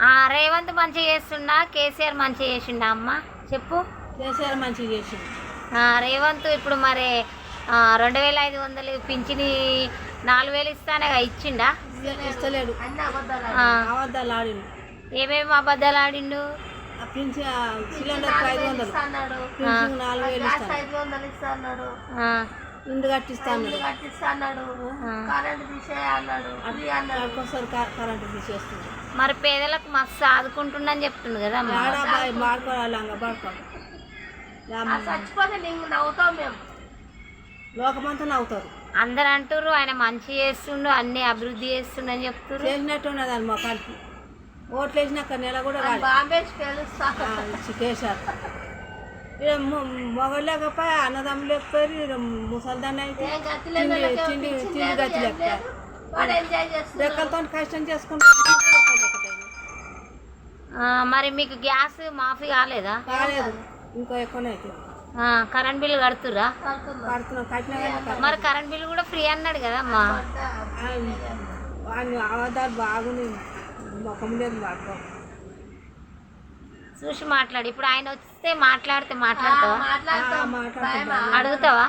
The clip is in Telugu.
ఆ, రేవంత్ మంచిగా చేస్తుండా? కేసీఆర్ మంచిగా చేసిండా అమ్మ? చెప్పు. కేసీఆర్ మంచిగా చేసిండు. రేవంత్ ఇప్పుడు మరి రెండు వేల ఐదు వందలు పింఛని నాలుగు వేలు ఇస్తానే ఇచ్చిండా? ఇస్తలేడు. అబద్ధాలు ఆడిండు. ఏమేమి అబద్ధాలు ఆడిండు? సిలిండర్కి ఐదు వందలు. నాలుగు వేలు ఆ, ఇంటి కట్టిస్తా అన్నాడు ఆ. ఒక్కోసారి కరెంటు తీసేస్తుంది మరి పేదలకు మస్తు ఆదుకుంటుండని చెప్తుంది కదా అమ్మ. ఆడ బాయ్ మాడుకోవాలి అంగ పాడుకోవాలి లోకమంతా నవ్వుతారు. అందరు అంటారు ఆయన మంచి చేస్తుండు అన్ని అభివృద్ధి చేస్తుండు అని చెప్తున్నారు చేసినట్టు ఉన్నది అని మొక్కడికి ఓట్లు వేసినాక నెల కూడా రాలేదు కేసారు. మొగలు లేకపోయి అన్నదమ్ములు లేకపోయి ముసలిదాన్ని అయితే తిండి తిండి గతి లేకపోయి రెక్కలతో కష్టం చేసుకుంటారు. ఆ, మరి మీకు గ్యాస్ మాఫీ కాలేదా? కాలేదు. ఇంకో ఎక్కువనే కరెంట్ బిల్లు కడుతురా మరి కరెంట్ బిల్లు కూడా ఫ్రీ అన్నాడు కదా అమ్మా ఆవదాలు బాగుంది. ముఖం లేదు చూసి మాట్లాడు. ఇప్పుడు ఆయన వస్తే మాట్లాడితే మాట్లాడతావా? అడుగుతావా?